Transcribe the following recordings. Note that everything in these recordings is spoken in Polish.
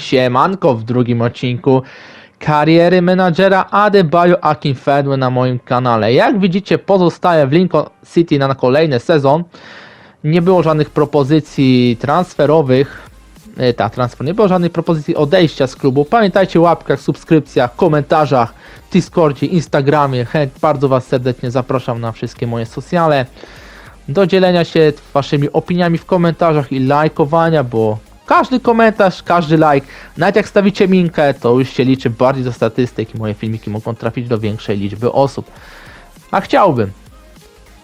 Siemanko w drugim odcinku kariery menadżera Adebayo Akinfenwa na moim kanale. Jak widzicie pozostaję w Lincoln City na kolejny sezon. Nie było żadnych propozycji transferowych. E, Tak, transfer. Nie było żadnej propozycji odejścia z klubu. Pamiętajcie o łapkach, subskrypcjach, komentarzach, Discordzie, Instagramie. Chęt, bardzo Was serdecznie zapraszam na wszystkie moje sociale. Do dzielenia się Waszymi opiniami w komentarzach i lajkowania, bo każdy komentarz, każdy like, nawet jak stawicie minkę, to już się liczy bardziej do statystyk i moje filmiki mogą trafić do większej liczby osób. A chciałbym.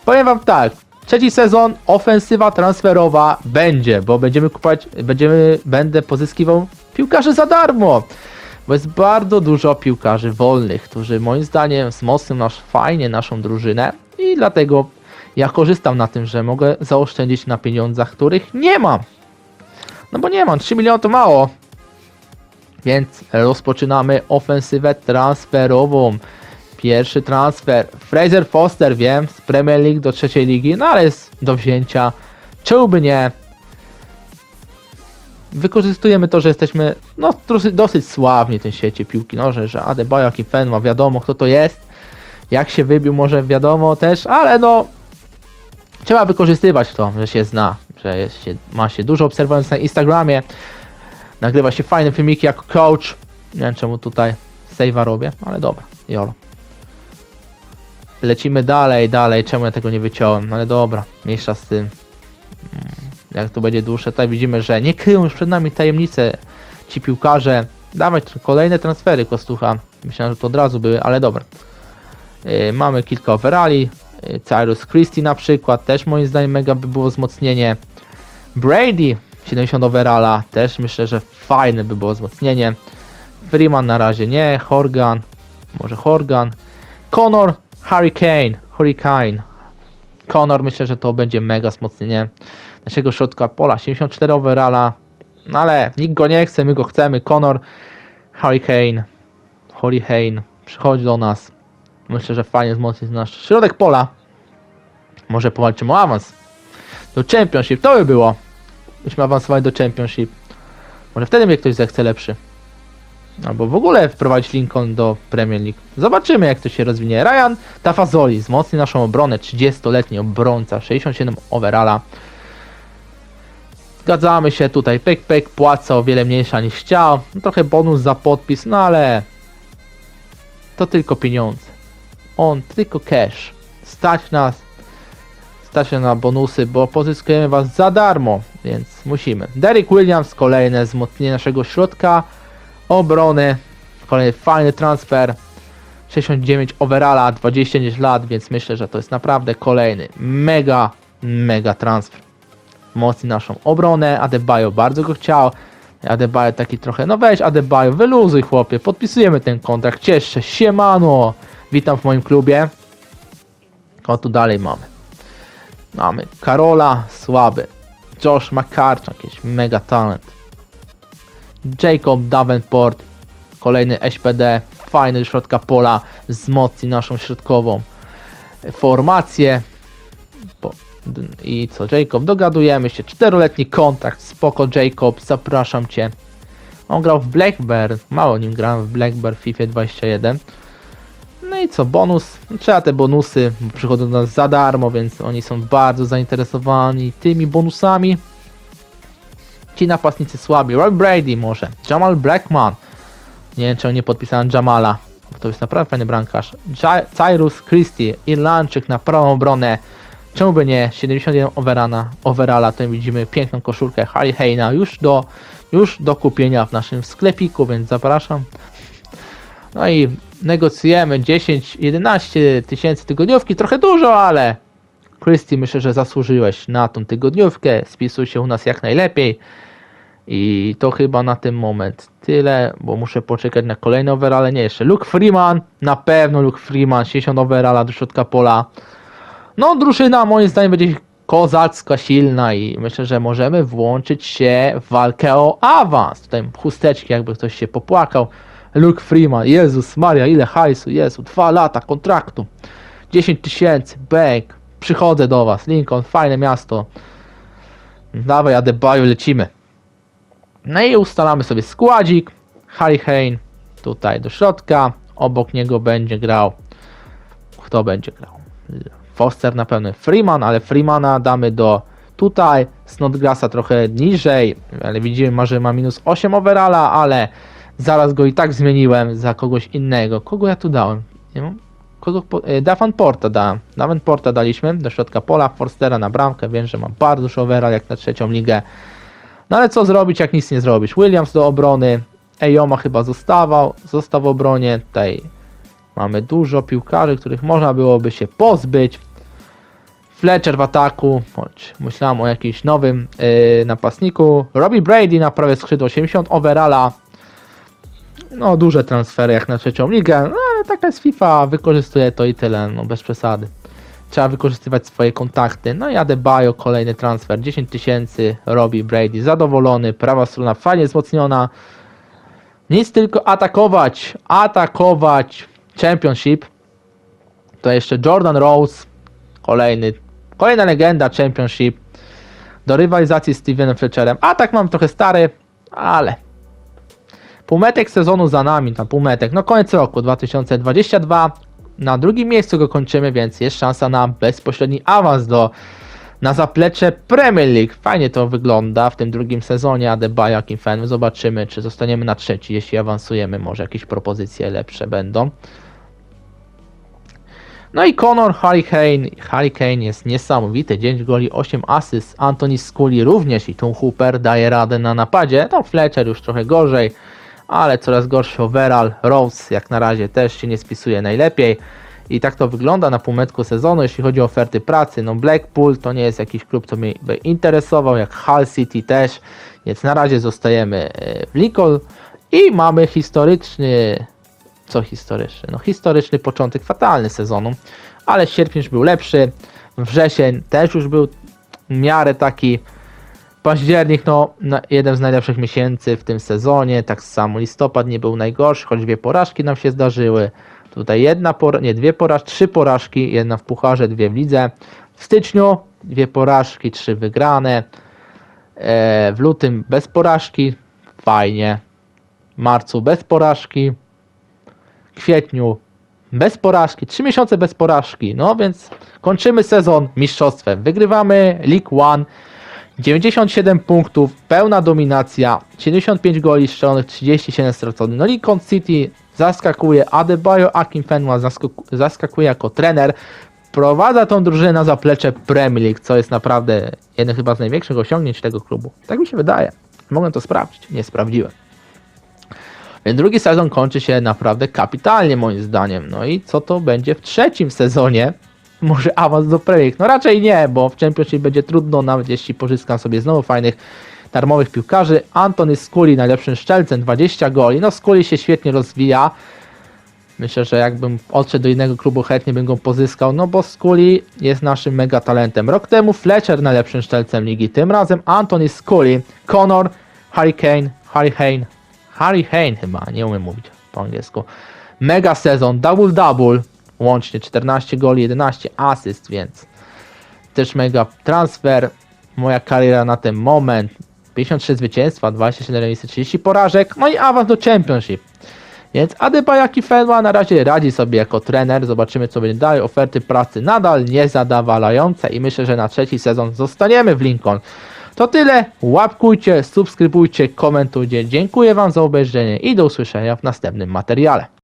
Powiem Wam tak, trzeci sezon ofensywa transferowa będzie, bo będziemy kupować, będziemy, będę pozyskiwał piłkarzy za darmo. Bo jest bardzo dużo piłkarzy wolnych, którzy moim zdaniem wzmocnią nasz fajnie naszą drużynę i dlatego ja korzystam na tym, że mogę zaoszczędzić na pieniądzach, których nie mam. No bo nie mam, 3 miliony to mało. Więc rozpoczynamy ofensywę transferową. Pierwszy transfer. Fraser Foster, wiem, z Premier League do trzeciej ligi, no ale jest do wzięcia. Czemu by nie? Wykorzystujemy to, że jesteśmy no, dosyć, sławni w tym świecie piłki nożnej, że Adebayo Akinfenwa, wiadomo kto to jest. Jak się wybił, może wiadomo też, ale no trzeba wykorzystywać to, że się zna, że jest się, ma się dużo obserwując na Instagramie, nagrywa się fajne filmiki jako coach. Nie wiem czemu tutaj save'a robię, ale dobra, jolo. Lecimy dalej, dalej, czemu ja tego nie wyciąłem, ale dobra, mniejsza z tym. Mm, Jak to będzie dłuższe, tutaj widzimy, że nie kryją już przed nami tajemnice ci piłkarze. Dawać kolejne transfery, Kostucha. Myślałem, że to od razu były, ale dobra. Yy, mamy kilka overali. Yy, Cyrus Christie na przykład, też moim zdaniem mega by było wzmocnienie. Brady 70 overalla, też myślę, że fajne by było wzmocnienie. Freeman na razie nie, Horgan, może Horgan. Connor, Hurricane, Hurricane. Connor myślę, że to będzie mega wzmocnienie naszego środka pola. 74 overalla, no ale nikt go nie chce, my go chcemy. Connor, Hurricane, Hurricane przychodzi do nas. Myślę, że fajnie wzmocnić nasz środek pola. Może powalczymy o awans do Championship. To by było. Byśmy awansowali do Championship. Może wtedy mnie ktoś zechce lepszy. Albo w ogóle wprowadzić Lincoln do Premier League. Zobaczymy jak to się rozwinie. Ryan Tafazoli wzmocni naszą obronę. 30-letni obrońca. 67 overalla. Zgadzamy się tutaj. Pek Pek płaca o wiele mniejsza niż chciał. Trochę bonus za podpis, no ale to tylko pieniądze. On tylko cash. Stać nas. Stać się na bonusy, bo pozyskujemy was za darmo, więc musimy. Derek Williams, kolejne wzmocnienie naszego środka obrony. Kolejny fajny transfer. 69 overalla, 29 lat, więc myślę, że to jest naprawdę kolejny mega, mega transfer. Mocni naszą obronę. Adebayo bardzo go chciał. Adebayo taki trochę, no weź Adebayo, wyluzuj chłopie, podpisujemy ten kontrakt, cieszę się, siemano, witam w moim klubie. O tu dalej mamy. Mamy Karola, słaby. Josh McCarthy, jakiś mega talent. Jacob Davenport, kolejny SPD, fajny do środka pola, wzmocni naszą środkową formację. I co, Jacob, dogadujemy się, czteroletni kontrakt, spoko Jacob, zapraszam Cię. On grał w Blackbird, mało nim grałem w Blackbird w FIFA 21. No i co, bonus, trzeba te bonusy, bo przychodzą do nas za darmo, więc oni są bardzo zainteresowani tymi bonusami. Ci napastnicy słabi, Roy Brady może, Jamal Blackman, nie wiem czemu nie podpisałem Jamala, to jest naprawdę fajny brankarz. Cyrus Christie, Irlandczyk na prawą obronę, czemu by nie, 71 overana, overalla, tutaj widzimy piękną koszulkę Harry Hayna, już do, już do kupienia w naszym sklepiku, więc zapraszam. No i negocjujemy 10-11 tysięcy tygodniówki, trochę dużo, ale Christy myślę, że zasłużyłeś na tą tygodniówkę, spisuj się u nas jak najlepiej. I to chyba na ten moment tyle, bo muszę poczekać na kolejne overale, nie jeszcze. Luke Freeman, na pewno Luke Freeman, 60 overalla do środka pola. No drużyna moim zdaniem będzie kozacka, silna i myślę, że możemy włączyć się w walkę o awans. Tutaj chusteczki, jakby ktoś się popłakał. Luke Freeman, Jezus Maria, ile hajsu, Jezu, dwa lata kontraktu. 10 tysięcy, bank, przychodzę do was, Lincoln, fajne miasto. Dawaj Adebayo, lecimy. No i ustalamy sobie składzik. Harry Kane tutaj do środka. Obok niego będzie grał. Kto będzie grał? Foster na pewno Freeman, ale Freemana damy do tutaj. Snodgrassa trochę niżej, ale widzimy, że ma minus 8 overalla, ale zaraz go i tak zmieniłem za kogoś innego. Kogo ja tu dałem? Nie wiem. Kogo po... e, Davenporta dałem. Davenporta daliśmy do środka pola, Forstera na bramkę. Wiem, że ma bardzo overall jak na trzecią ligę. No ale co zrobić, jak nic nie zrobisz? Williams do obrony. Ejoma chyba zostawał, został w obronie. Tutaj mamy dużo piłkarzy, których można byłoby się pozbyć. Fletcher w ataku, choć myślałem o jakimś nowym yy, napastniku. Robbie Brady na prawie skrzydło 80 overalla. No duże transfery jak na trzecią ligę, no ale taka jest FIFA, wykorzystuje to i tyle, no bez przesady. Trzeba wykorzystywać swoje kontakty. No i Adebayo, kolejny transfer, 10 tysięcy, Robbie Brady zadowolony, prawa strona fajnie wzmocniona. Nic tylko atakować, atakować Championship. To jeszcze Jordan Rose, kolejny, kolejna legenda Championship. Do rywalizacji z Stevenem Fletcherem. A tak mam trochę stary, ale półmetek sezonu za nami, tam półmetek, no koniec roku 2022. Na drugim miejscu go kończymy, więc jest szansa na bezpośredni awans do na zaplecze Premier League. Fajnie to wygląda w tym drugim sezonie Adebayo, Kim Zobaczymy, czy zostaniemy na trzeci, jeśli awansujemy. Może jakieś propozycje lepsze będą. No i Conor Hurricane. Hurricane jest niesamowity. 9 goli, 8 asyst. Anthony Scully również i Tom Hooper daje radę na napadzie. No Fletcher już trochę gorzej, ale coraz gorszy overall. Rose jak na razie też się nie spisuje najlepiej. I tak to wygląda na półmetku sezonu, jeśli chodzi o oferty pracy. No Blackpool to nie jest jakiś klub, co mnie by interesował, jak Hull City też, więc na razie zostajemy e, w Lincoln i mamy historyczny, co historyczny? No historyczny początek, fatalny sezonu, ale sierpień już był lepszy, wrzesień też już był w miarę taki, październik no jeden z najlepszych miesięcy w tym sezonie, tak samo listopad nie był najgorszy, choć dwie porażki nam się zdarzyły, Tutaj jedna, pora- nie, dwie porażki, trzy porażki, jedna w pucharze, dwie w lidze. W styczniu dwie porażki, trzy wygrane. E, w lutym bez porażki, fajnie. W marcu bez porażki. W kwietniu bez porażki, trzy miesiące bez porażki. No więc kończymy sezon mistrzostwem. Wygrywamy League One. 97 punktów, pełna dominacja, 75 goli strzelonych, 37 straconych. No Lincoln City zaskakuje, Adebayo Akinfenwa zaskaku- zaskakuje jako trener. Prowadza tą drużynę na zaplecze Premier League, co jest naprawdę jednym chyba z największych osiągnięć tego klubu. Tak mi się wydaje. Mogłem to sprawdzić, nie sprawdziłem. Więc drugi sezon kończy się naprawdę kapitalnie moim zdaniem. No i co to będzie w trzecim sezonie? Może awans do Premier? No raczej nie, bo w Championship będzie trudno, nawet jeśli pozyskam sobie znowu fajnych darmowych piłkarzy. Antony Skuli najlepszym szczelcem, 20 goli. No Skuli się świetnie rozwija. Myślę, że jakbym odszedł do innego klubu, chętnie bym go pozyskał, no bo Skuli jest naszym mega talentem. Rok temu Fletcher najlepszym szczelcem ligi, tym razem Anthony Skuli, Conor, Hurricane, Hurricane, Hurricane chyba, nie umiem mówić po angielsku. Mega sezon, double double, łącznie 14 goli, 11 asyst, więc też mega transfer. Moja kariera na ten moment 53 zwycięstwa, 27 remisy, 30 porażek, no i awans do Championship. Więc Adebayo Fenwa na razie radzi sobie jako trener. Zobaczymy co będzie dalej. Oferty pracy nadal niezadowalające i myślę, że na trzeci sezon zostaniemy w Lincoln. To tyle. Łapkujcie, subskrybujcie, komentujcie. Dziękuję Wam za obejrzenie i do usłyszenia w następnym materiale.